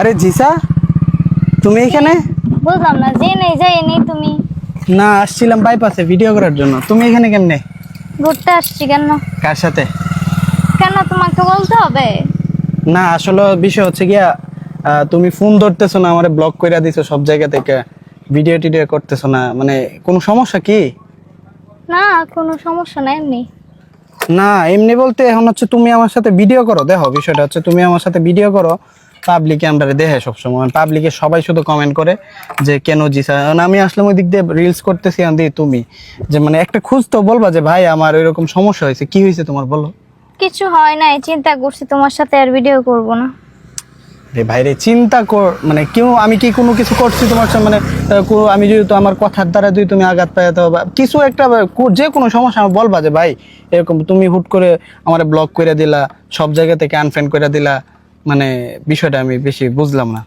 আরে জিসা তুমি এখানে? বুঝলাম না যে নেই যাই নেই তুমি। না আসছিলাম বাইপাসে ভিডিও করার জন্য। তুমি এখানে কেমনে? ঘুরতে আসছি কেন? কার সাথে? কেন তোমাকে বলতে হবে? না আসলে বিষয় হচ্ছে গিয়া তুমি ফোন ধরতেছো না আমারে ব্লক কইরা দিছো সব জায়গা থেকে। ভিডিও টিডিও করতেছো না। মানে কোনো সমস্যা কি? না কোনো সমস্যা নাই এমনি। না এমনি বলতে এখন হচ্ছে তুমি আমার সাথে ভিডিও করো। দেখো বিষয়টা হচ্ছে তুমি আমার সাথে ভিডিও করো। পাবলিকে আমরা দেখে সবসময়। পাবলিকে সবাই শুধু কমেন্ট করে যে কেন জি স্যার আমি আসলাম ওই দিক দিয়ে রিলস করতেছি আমি তুমি। যে মানে একটা খুঁজ তো বলবা যে ভাই আমার এরকম সমস্যা হয়েছে কি হয়েছে তোমার? বলো। কিছু হয় নাই চিন্তা করছি তোমার সাথে আর ভিডিও করব না। রে ভাই রে চিন্তা কর মানে কেউ আমি কি কোনো কিছু করছি তোমার সাথে? মানে আমি যদি তো আমার কথার দ্বারা যদি তুমি আঘাত পাই তো বা কিছু একটা যে কোনো সমস্যা আমার বলবা যে ভাই এরকম তুমি হুট করে আমার ব্লক করে দিলা সব জায়গা থেকে আনফ্রেন্ড করে দিলা মানে বিষয়টা আমি বেশি বুঝলাম না।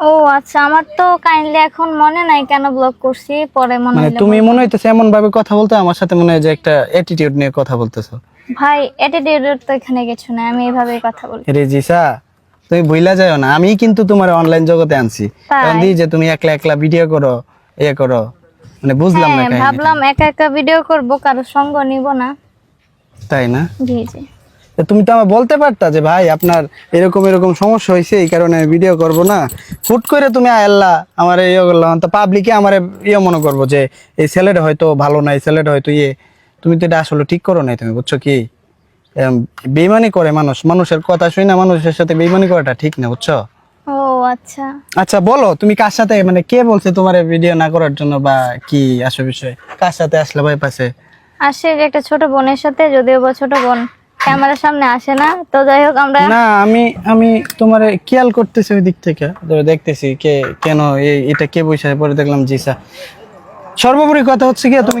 ও আচ্ছা আমার তো কাইন্ডলি এখন মনে নাই কেন ব্লক করছি পরে মনে মানে তুমি মনে হইতেছে এমন ভাবে কথা বলতে আমার সাথে মনে হয় যে একটা অ্যাটিটিউড নিয়ে কথা বলতেছো। ভাই অ্যাটিটিউডের তো এখানে কিছু নাই আমি এইভাবেই কথা বলি। রে জিসা তুমি ভুইলা যাও না আমি কিন্তু তোমার অনলাইন জগতে আনছি? কারণ যে তুমি একলা একলা ভিডিও করো ইয়ে করো মানে বুঝলাম না হ্যাঁ ভাবলাম একা একা ভিডিও করব কারও সঙ্গ নিব না। তাই না? জি জি। তুমি তো আমার বলতে পারতা যে ভাই আপনার এরকম এরকম সমস্যা হয়েছে এই কারণে আমি ভিডিও করব না। হুট করে তুমি আল্লাহ আমার ইয়ে করলাম তো পাবলিকে আমার ইয়ে মনে করব যে এই ছেলেটা হয়তো ভালো না এই ছেলেটা হয়তো ইয়ে। তুমি তো এটা আসলে ঠিক করো নাই তুমি বুঝছ কি? বেইমানি করে মানুষ। মানুষের কথা শুনে না মানুষের সাথে বেইমানি করাটা ঠিক না বুঝছ? ও আচ্ছা। আচ্ছা বলো তুমি কার সাথে মানে কে বলছে তোমার ভিডিও না করার জন্য বা কি আসল বিষয়? কার সাথে আসলে ভাই পাশে আসে একটা ছোট বোনের সাথে যদিও বা ছোট বোন। ক্যামেরার সামনে আসে না। তো যাই হোক, আমরা না, আমি আমি তোমার খেয়াল করতেছি ওই দিক থেকে। দেখতেছি কে, কেন এটা কে বসে পরে দেখলাম জিসা। সর্বোপরি কথা হচ্ছে কি তুমি